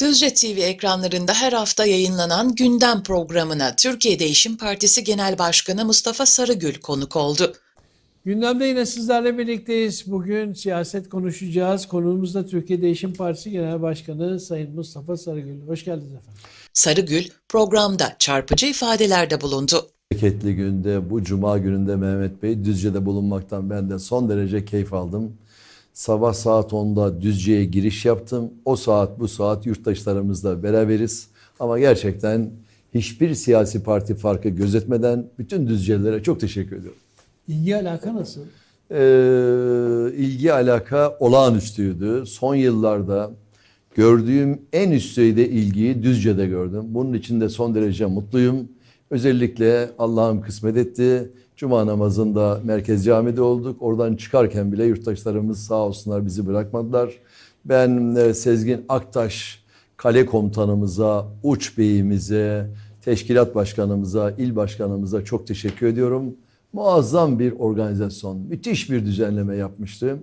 Düzce TV ekranlarında her hafta yayınlanan Gündem programına Türkiye Değişim Partisi Genel Başkanı Mustafa Sarıgül konuk oldu. Gündemde yine sizlerle birlikteyiz. Bugün siyaset konuşacağız. Konuğumuz da Türkiye Değişim Partisi Genel Başkanı Sayın Mustafa Sarıgül. Hoş geldiniz efendim. Sarıgül programda çarpıcı ifadelerde bulundu. Bereketli günde, bu cuma gününde Mehmet Bey Düzce'de bulunmaktan ben de son derece keyif aldım. Sabah saat 10'da Düzce'ye giriş yaptım. O saat bu saat yurttaşlarımızla beraberiz. Ama gerçekten hiçbir siyasi parti farkı gözetmeden bütün Düzcelilere çok teşekkür ediyorum. İlgi alaka nasıl? Ee, ilgi alaka olağanüstüydü. Son yıllarda gördüğüm en üst düzeyde ilgiyi Düzce'de gördüm. Bunun için de son derece mutluyum. Özellikle Allah'ım kısmet etti. Cuma namazında Merkez Cami'de olduk. Oradan çıkarken bile yurttaşlarımız sağ olsunlar bizi bırakmadılar. Ben e, Sezgin Aktaş kale komutanımıza, uç beyimize, teşkilat başkanımıza, il başkanımıza çok teşekkür ediyorum. Muazzam bir organizasyon, müthiş bir düzenleme yapmıştı.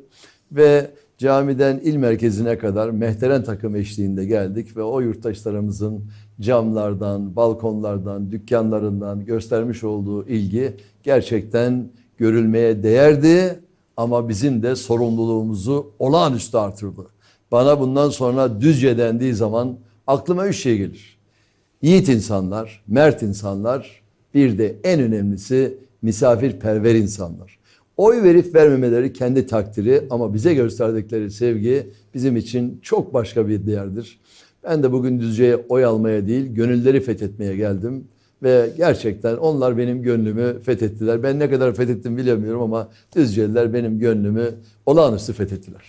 Ve camiden il merkezine kadar mehteren takım eşliğinde geldik ve o yurttaşlarımızın camlardan, balkonlardan, dükkanlarından göstermiş olduğu ilgi gerçekten görülmeye değerdi ama bizim de sorumluluğumuzu olağanüstü artırdı. Bana bundan sonra Düzce dendiği zaman aklıma üç şey gelir. Yiğit insanlar, mert insanlar, bir de en önemlisi misafirperver insanlar. Oy verip vermemeleri kendi takdiri ama bize gösterdikleri sevgi bizim için çok başka bir değerdir. Ben de bugün Düzce'ye oy almaya değil, gönülleri fethetmeye geldim. Ve gerçekten onlar benim gönlümü fethettiler. Ben ne kadar fethettim bilemiyorum ama Düzceliler benim gönlümü olağanüstü fethettiler.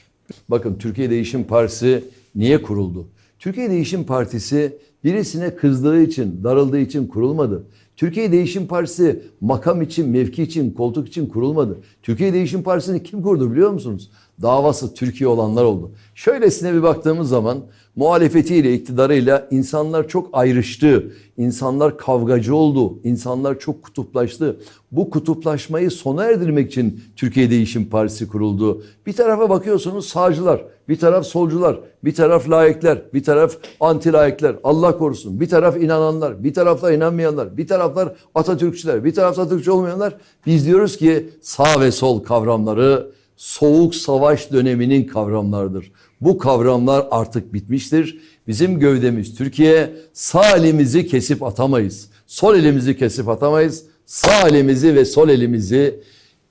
Bakın Türkiye Değişim Partisi niye kuruldu? Türkiye Değişim Partisi birisine kızdığı için, darıldığı için kurulmadı. Türkiye Değişim Partisi makam için, mevki için, koltuk için kurulmadı. Türkiye Değişim Partisi'ni kim kurdu biliyor musunuz? Davası Türkiye olanlar oldu. Şöylesine bir baktığımız zaman muhalefetiyle, iktidarıyla insanlar çok ayrıştı. İnsanlar kavgacı oldu. İnsanlar çok kutuplaştı. Bu kutuplaşmayı sona erdirmek için Türkiye Değişim Partisi kuruldu. Bir tarafa bakıyorsunuz sağcılar, bir taraf solcular, bir taraf layıklar, bir taraf anti layıklar. Allah korusun. Bir taraf inananlar, bir tarafta inanmayanlar, bir taraflar Atatürkçüler, bir taraf Atatürkçü olmayanlar. Biz diyoruz ki sağ ve sol kavramları soğuk savaş döneminin kavramlarıdır. Bu kavramlar artık bitmiştir. Bizim gövdemiz Türkiye. Sağ elimizi kesip atamayız. Sol elimizi kesip atamayız. Sağ elimizi ve sol elimizi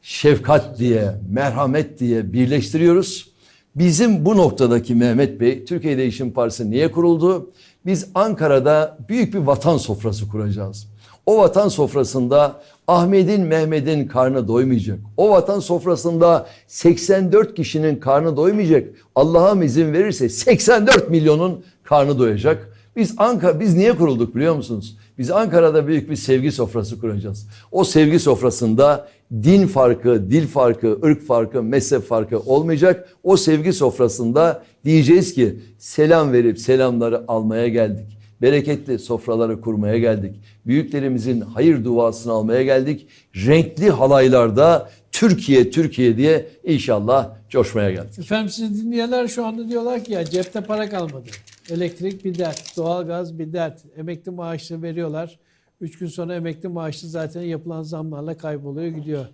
şefkat diye, merhamet diye birleştiriyoruz. Bizim bu noktadaki Mehmet Bey, Türkiye Değişim Partisi niye kuruldu? Biz Ankara'da büyük bir vatan sofrası kuracağız. O vatan sofrasında Ahmet'in, Mehmet'in karnı doymayacak. O vatan sofrasında 84 kişinin karnı doymayacak. Allah'ım izin verirse 84 milyonun karnı doyacak. Biz Ankara biz niye kurulduk biliyor musunuz? Biz Ankara'da büyük bir sevgi sofrası kuracağız. O sevgi sofrasında din farkı, dil farkı, ırk farkı, mezhep farkı olmayacak. O sevgi sofrasında diyeceğiz ki selam verip selamları almaya geldik. Bereketli sofraları kurmaya geldik. Büyüklerimizin hayır duasını almaya geldik. Renkli halaylarda Türkiye, Türkiye diye inşallah coşmaya geldik. Efendim sizi dinleyenler şu anda diyorlar ki ya cepte para kalmadı. Elektrik bir dert, doğalgaz bir dert. Emekli maaşını veriyorlar. Üç gün sonra emekli maaşı zaten yapılan zamlarla kayboluyor gidiyor.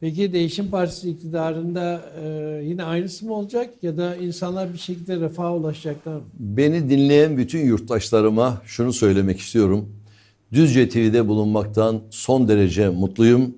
Peki Değişim Partisi iktidarında e, yine aynısı mı olacak ya da insanlar bir şekilde refaha ulaşacaklar mı? Beni dinleyen bütün yurttaşlarıma şunu söylemek istiyorum. Düzce TV'de bulunmaktan son derece mutluyum.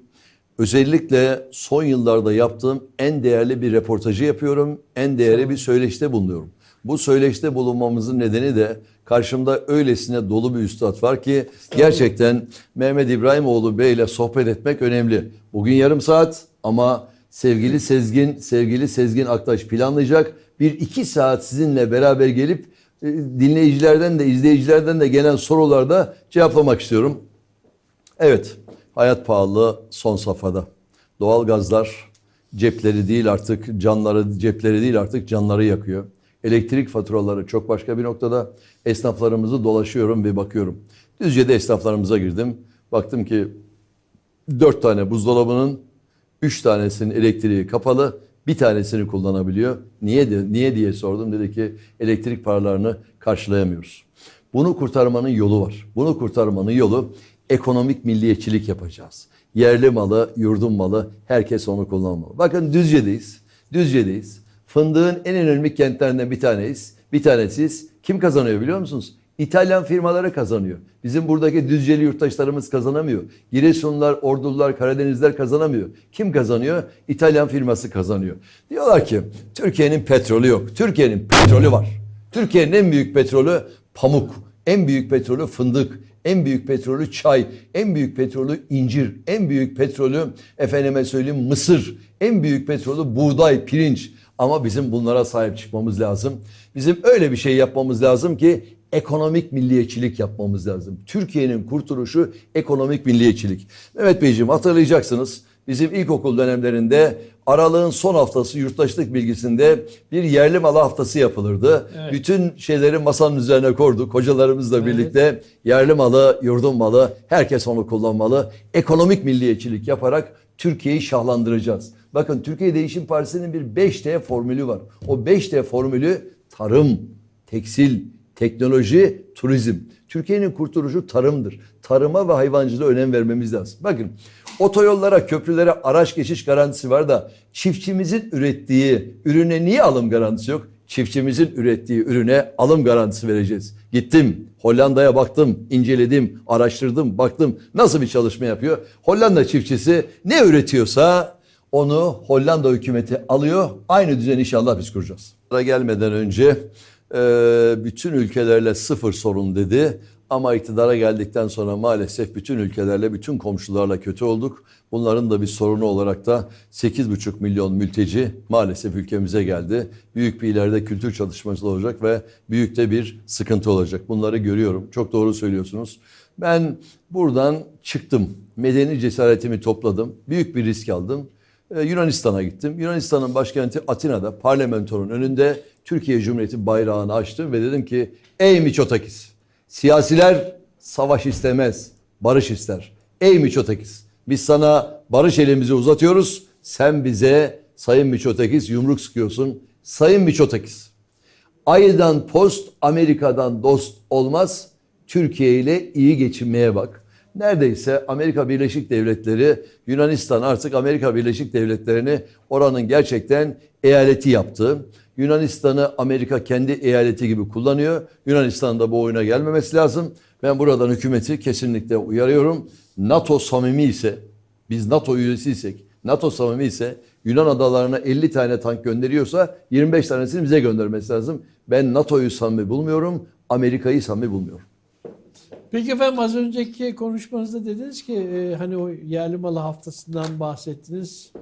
Özellikle son yıllarda yaptığım en değerli bir reportajı yapıyorum. En değerli bir söyleşte bulunuyorum. Bu söyleşte bulunmamızın nedeni de karşımda öylesine dolu bir üstad var ki gerçekten Mehmet İbrahimoğlu Bey ile sohbet etmek önemli. Bugün yarım saat ama sevgili Sezgin, sevgili Sezgin Aktaş planlayacak. Bir iki saat sizinle beraber gelip e, dinleyicilerden de izleyicilerden de gelen sorularda cevaplamak istiyorum. Evet, hayat pahalı son safhada. Doğalgazlar cepleri değil artık canları, cepleri değil artık canları yakıyor. Elektrik faturaları çok başka bir noktada. Esnaflarımızı dolaşıyorum ve bakıyorum. Düzce'de esnaflarımıza girdim. Baktım ki dört tane buzdolabının üç tanesinin elektriği kapalı. Bir tanesini kullanabiliyor. Niye niye diye sordum. Dedi ki elektrik paralarını karşılayamıyoruz. Bunu kurtarmanın yolu var. Bunu kurtarmanın yolu ekonomik milliyetçilik yapacağız. Yerli malı, yurdun malı herkes onu kullanmalı. Bakın Düzce'deyiz. Düzce'deyiz. Fındığın en önemli kentlerinden bir taneyiz. Bir tanesiyiz. Kim kazanıyor biliyor musunuz? İtalyan firmaları kazanıyor. Bizim buradaki Düzceli yurttaşlarımız kazanamıyor. Giresunlular, Ordulular, Karadenizler kazanamıyor. Kim kazanıyor? İtalyan firması kazanıyor. Diyorlar ki Türkiye'nin petrolü yok. Türkiye'nin petrolü var. Türkiye'nin en büyük petrolü pamuk. En büyük petrolü fındık. En büyük petrolü çay, en büyük petrolü incir, en büyük petrolü efendime söyleyeyim mısır, en büyük petrolü buğday, pirinç. Ama bizim bunlara sahip çıkmamız lazım. Bizim öyle bir şey yapmamız lazım ki ekonomik milliyetçilik yapmamız lazım. Türkiye'nin kurtuluşu ekonomik milliyetçilik. Mehmet Beyciğim hatırlayacaksınız. Bizim ilkokul dönemlerinde aralığın son haftası yurttaşlık bilgisinde bir yerli malı haftası yapılırdı. Evet. Bütün şeyleri masanın üzerine koyduk. Hocalarımızla birlikte yerli malı, yurdun malı, herkes onu kullanmalı. Ekonomik milliyetçilik yaparak Türkiye'yi şahlandıracağız. Bakın Türkiye Değişim Partisi'nin bir 5T formülü var. O 5T formülü tarım, tekstil, teknoloji, turizm. Türkiye'nin kurtuluşu tarımdır. Tarıma ve hayvancılığa önem vermemiz lazım. Bakın otoyollara, köprülere araç geçiş garantisi var da çiftçimizin ürettiği ürüne niye alım garantisi yok? Çiftçimizin ürettiği ürüne alım garantisi vereceğiz. Gittim Hollanda'ya baktım, inceledim, araştırdım, baktım nasıl bir çalışma yapıyor. Hollanda çiftçisi ne üretiyorsa onu Hollanda hükümeti alıyor. Aynı düzeni inşallah biz kuracağız. Gelmeden önce e, bütün ülkelerle sıfır sorun dedi. Ama iktidara geldikten sonra maalesef bütün ülkelerle, bütün komşularla kötü olduk. Bunların da bir sorunu olarak da 8,5 milyon mülteci maalesef ülkemize geldi. Büyük bir ileride kültür çalışması olacak ve büyük de bir sıkıntı olacak. Bunları görüyorum. Çok doğru söylüyorsunuz. Ben buradan çıktım. Medeni cesaretimi topladım. Büyük bir risk aldım. Ee, Yunanistan'a gittim. Yunanistan'ın başkenti Atina'da parlamentonun önünde Türkiye Cumhuriyeti bayrağını açtım ve dedim ki ey Miçotakis siyasiler savaş istemez barış ister. Ey Miçotakis biz sana barış elimizi uzatıyoruz sen bize Sayın Miçotakis yumruk sıkıyorsun. Sayın Miçotakis Aydan post Amerika'dan dost olmaz. Türkiye ile iyi geçinmeye bak. Neredeyse Amerika Birleşik Devletleri Yunanistan artık Amerika Birleşik Devletleri'ni oranın gerçekten eyaleti yaptı. Yunanistan'ı Amerika kendi eyaleti gibi kullanıyor. Yunanistan'ın da bu oyuna gelmemesi lazım. Ben buradan hükümeti kesinlikle uyarıyorum. NATO samimi ise, biz NATO üyesiysek, NATO samimi ise Yunan adalarına 50 tane tank gönderiyorsa 25 tanesini bize göndermesi lazım. Ben NATO'yu samimi bulmuyorum, Amerika'yı samimi bulmuyorum. Peki efendim az önceki konuşmanızda dediniz ki e, hani o yerli malı haftasından bahsettiniz.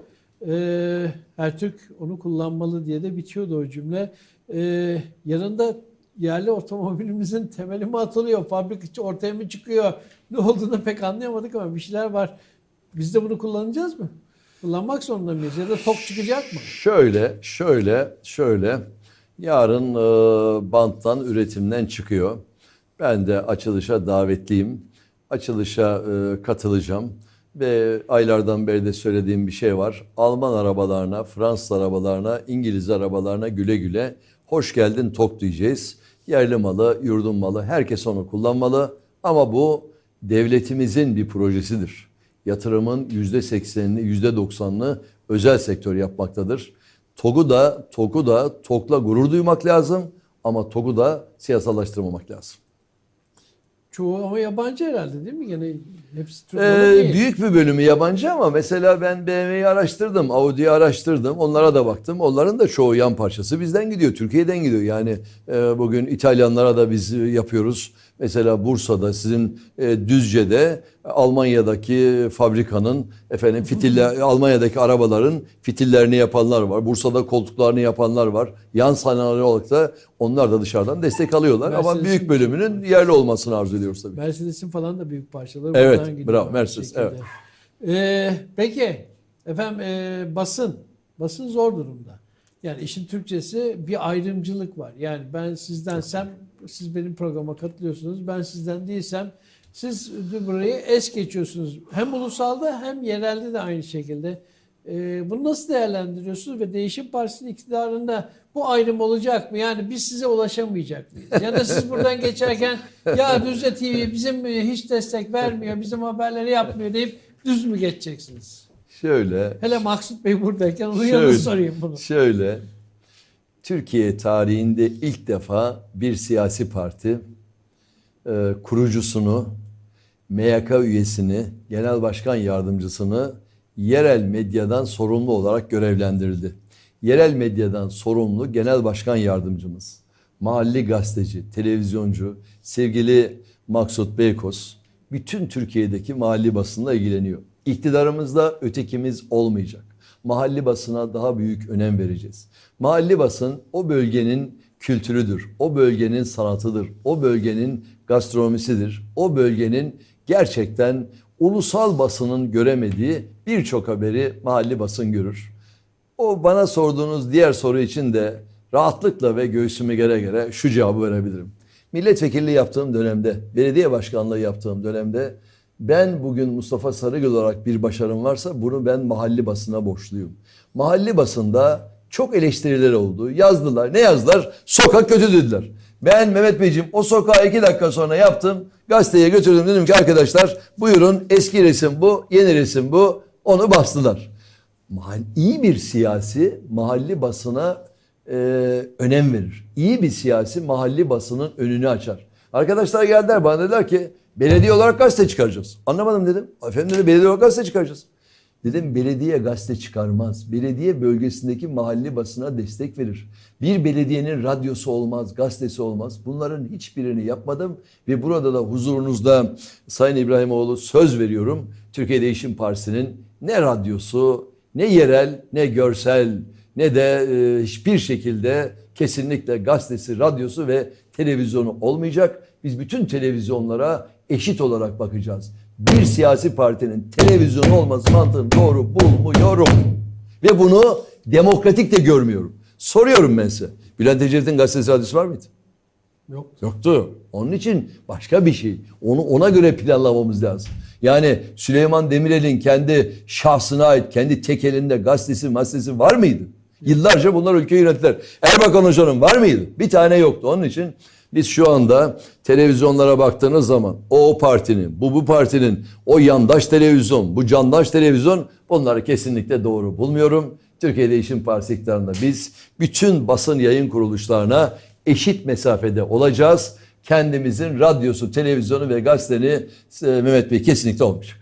E, her Türk onu kullanmalı diye de bitiyordu o cümle. E, yanında yerli otomobilimizin temeli mi atılıyor? Fabrika ortaya mı çıkıyor? Ne olduğunu pek anlayamadık ama bir şeyler var. Biz de bunu kullanacağız mı? Kullanmak zorunda mıyız? Ya da tok çıkacak mı? Şöyle, şöyle, şöyle. Yarın e, banttan, üretimden çıkıyor. Ben de açılışa davetliyim. Açılışa e, katılacağım. Ve aylardan beri de söylediğim bir şey var. Alman arabalarına, Fransız arabalarına, İngiliz arabalarına güle güle hoş geldin tok diyeceğiz. Yerli malı, yurdun malı herkes onu kullanmalı. Ama bu devletimizin bir projesidir. Yatırımın yüzde seksenini, yüzde doksanını özel sektör yapmaktadır. TOG'u da, TOG'u da TOG'la gurur duymak lazım ama TOG'u da siyasallaştırmamak lazım. Çoğu ama yabancı herhalde değil mi? Gene hepsi Türk Ee, büyük bir bölümü yabancı ama mesela ben BMW'yi araştırdım, Audi'yi araştırdım, onlara da baktım. Onların da çoğu yan parçası bizden gidiyor, Türkiye'den gidiyor. Yani e, bugün İtalyanlara da biz e, yapıyoruz. Mesela Bursa'da, sizin e, Düzce'de Almanya'daki fabrikanın efendim fitiller, Almanya'daki arabaların fitillerini yapanlar var. Bursa'da koltuklarını yapanlar var. Yan sanayi olarak da onlar da dışarıdan destek alıyorlar. Ama büyük bölümünün yerli olmasını arzu ediyoruz tabii. Mercedes'in falan da büyük parçaları Evet, buradan gidiyor bravo, Mercedes, şekilde. Ee, peki efendim e, basın basın zor durumda. Yani işin Türkçesi bir ayrımcılık var. Yani ben sizdensem siz benim programa katılıyorsunuz. Ben sizden değilsem siz de burayı es geçiyorsunuz. Hem ulusalda hem yerelde de aynı şekilde. Ee, bunu nasıl değerlendiriyorsunuz ve Değişim Partisi'nin iktidarında bu ayrım olacak mı? Yani biz size ulaşamayacak mıyız? Ya da siz buradan geçerken ya Düzce TV bizim e, hiç destek vermiyor, bizim haberleri yapmıyor deyip düz mü geçeceksiniz? Şöyle, Hele Maksut Bey buradayken Şöyle. yanına sorayım bunu. şöyle. Türkiye tarihinde ilk defa bir siyasi parti e, kurucusunu, MYK üyesini, genel başkan yardımcısını yerel medyadan sorumlu olarak görevlendirildi. Yerel medyadan sorumlu genel başkan yardımcımız, mahalli gazeteci, televizyoncu, sevgili Maksut Beykoz bütün Türkiye'deki mahalli basınla ilgileniyor. İktidarımızda ötekimiz olmayacak. Mahalli basına daha büyük önem vereceğiz. Mahalli basın o bölgenin kültürüdür, o bölgenin sanatıdır, o bölgenin gastronomisidir, o bölgenin gerçekten ulusal basının göremediği birçok haberi mahalli basın görür. O bana sorduğunuz diğer soru için de rahatlıkla ve göğsüme gere gere şu cevabı verebilirim. Milletvekilliği yaptığım dönemde, belediye başkanlığı yaptığım dönemde ben bugün Mustafa Sarıgül olarak bir başarım varsa bunu ben mahalli basına borçluyum. Mahalli basında çok eleştiriler oldu. Yazdılar. Ne yazdılar? Sokak kötü dediler. Ben Mehmet Beyciğim o sokağı iki dakika sonra yaptım. Gazeteye götürdüm. Dedim ki arkadaşlar buyurun eski resim bu, yeni resim bu. Onu bastılar. Mahal, iyi bir siyasi mahalli basına e, önem verir. İyi bir siyasi mahalli basının önünü açar. Arkadaşlar geldiler bana dediler ki belediye olarak gazete çıkaracağız. Anlamadım dedim. Efendim dedi belediye olarak gazete çıkaracağız. Dedim belediye gazete çıkarmaz. Belediye bölgesindeki mahalli basına destek verir. Bir belediyenin radyosu olmaz, gazetesi olmaz. Bunların hiçbirini yapmadım ve burada da huzurunuzda Sayın İbrahimoğlu söz veriyorum. Türkiye Değişim Partisi'nin ne radyosu, ne yerel, ne görsel, ne de e, hiçbir şekilde kesinlikle gazetesi, radyosu ve televizyonu olmayacak. Biz bütün televizyonlara eşit olarak bakacağız. Bir siyasi partinin televizyonu olması mantığını doğru bulmuyorum. Ve bunu demokratik de görmüyorum. Soruyorum ben size. Bülent Ecevit'in gazetesi radyosu var mıydı? Yok. Yoktu. Onun için başka bir şey. Onu ona göre planlamamız lazım. Yani Süleyman Demirel'in kendi şahsına ait, kendi tek elinde gazetesi, gazetesi var mıydı? Yıllarca bunlar ülkeyi yönettiler. Erbakan Hoca'nın var mıydı? Bir tane yoktu. Onun için biz şu anda televizyonlara baktığınız zaman o o partinin, bu bu partinin, o yandaş televizyon, bu candaş televizyon bunları kesinlikle doğru bulmuyorum. Türkiye Değişim Partisi iktidarında biz bütün basın yayın kuruluşlarına eşit mesafede olacağız. Kendimizin radyosu, televizyonu ve gazeteni e, Mehmet Bey kesinlikle olmayacak.